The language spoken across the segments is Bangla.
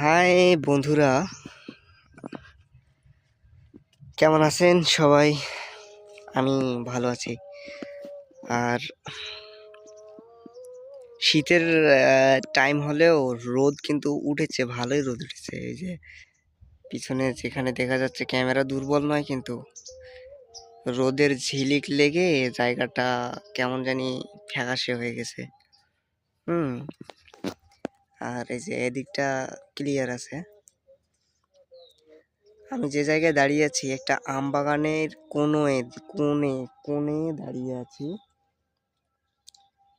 হাই বন্ধুরা। কেমন আছেন সবাই? আমি ভালো আছি। আর শীতের টাইম হলেও রোদ কিন্তু উঠেছে, ভালোই রোদ উঠেছে। এই যে পিছনে যেখানে দেখা যাচ্ছে ক্যামেরা দুর্বল নয়, কিন্তু রোদের ঝিলিক লেগে জায়গাটা কেমন জানি ফ্যাকাশে হয়ে গেছে। হুম আর এই যে এদিকটা ক্লিয়ার আছে। আমি যে জায়গায় দাঁড়িয়ে আছি, একটা আম বাগানের কোনো কোণে কোণে দাঁড়িয়ে আছি।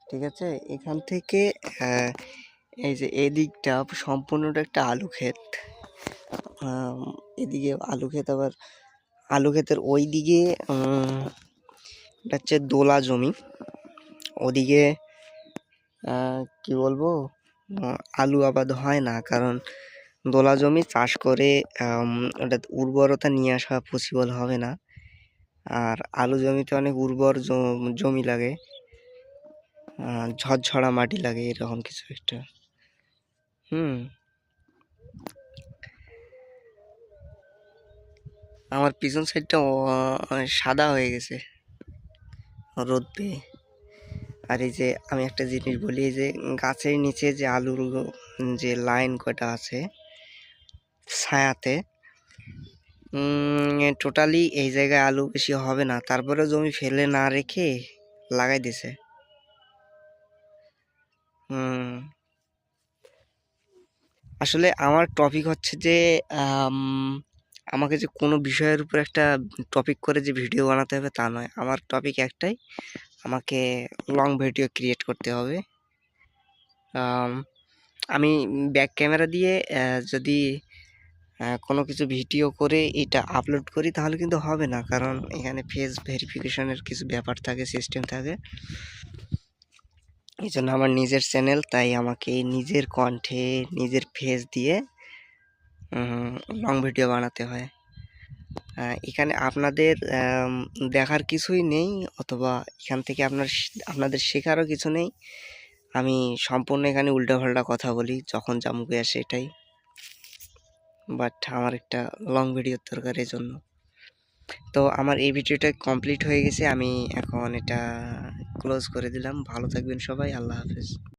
ঠিক আছে? এখান থেকে এই যে এদিকটা সম্পূর্ণটা একটা আলু ক্ষেত। এদিকে আলু ক্ষেত আবার, আলু ক্ষেতের ওই দিকে এটা হচ্ছে দোলা জমি। ওদিকে কি বলব? আলু আবাদ হয় না। কারণ দোলা জমি চাষ করে ওটা উর্বরতা নিয়ে আসা পসিবল হবে না। আর আলু জমিতে অনেক উর্বর জমি লাগে। ঝরঝরা মাটি লাগে, এরকম কিছু একটা। হুম। আমার পিছন সাইডটা সাদা হয়ে গেছে। রোদ পেয়ে। আর এই যে আমি একটা জিনিস বলি যে গাছের নিচে যে আলুর যে লাইন কটা আছে, ছায়াতে টোটালি এই জায়গায় আলু বেশি হবে না। তারপরে জমি ফেলে না রেখে লাগাই দিছে। আসলে আমার টপিক হচ্ছে যে আমাকে যে কোনো বিষয়ের উপর একটা টপিক করে যে ভিডিও বানাতে হবে তা নয়। আমার টপিক একটাই আমাকে লং ভিডিও ক্রিয়েট করতে হবে। আমি ব্যাক ক্যামেরা দিয়ে যদি কোনো কিছু ভিডিও করে এটা আপলোড করি, তাহলে কিন্তু হবে না। কারণ এখানে ফেস ভেরিফিকেশনের কিছু ব্যাপার থাকে সিস্টেম থাকে। এই জন্য আমার নিজের চ্যানেল তাই আমাকে নিজের কণ্ঠে, নিজের ফেস দিয়ে লং ভিডিও বানাতে হয়। এখানে আপনাদের দেখার কিছুই নেই অথবা এখান থেকে আপনার আপনাদের শেখারও কিছু নেই। আমি সম্পূর্ণ এখানে উল্টাপাল্টা কথা বলি, যখন মুখে আসে এটাই। বাট আমার একটা লং ভিডিওর দরকার জন্য তো আমার এই ভিডিওটা কমপ্লিট হয়ে গেছে, আমি এখন এটা ক্লোজ করে দিলাম। ভালো থাকবেন সবাই, আল্লাহ হাফেজ।